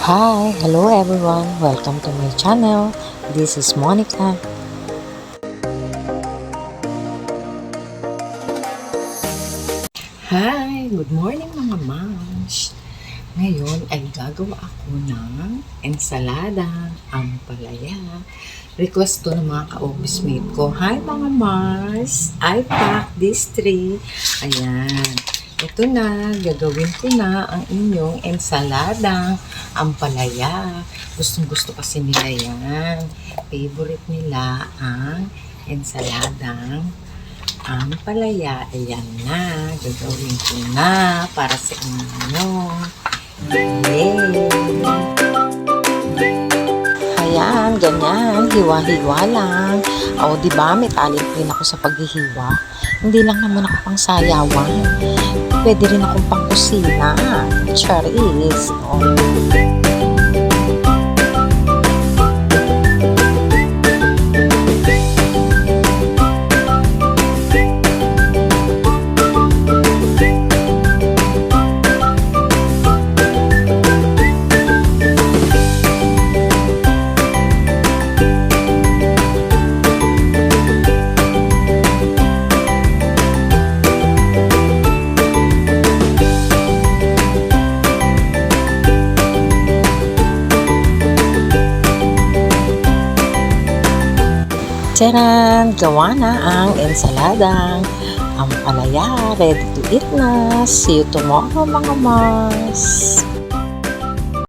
Hi, hello everyone. Welcome to my channel. This is Monica. Hi, good morning mga moms. Ngayon ay gagawa ako ng ensalada, ampalaya. Request to ng mga ka-office mate ko. Hi mga Mars! I pack this three. Ayan. Ito na, gagawin ko na ang inyong ensalada, ampalaya. Gustong gusto kasi nila yan. Favorite nila ang ensaladang ampalaya. Ayan na, gagawin ko na para sa inyo. Yay! Ayan, ganyan. Hiwa-hiwa lang. O, di ba may talent din ako sa paghihiwa. Hindi lang naman ako pang sayawan. Pwede rin akong pang kusina. Charis. O. Tcharan! Gawa na ang ensaladang ampalaya. Ready to eat na. See you tomorrow mga mas.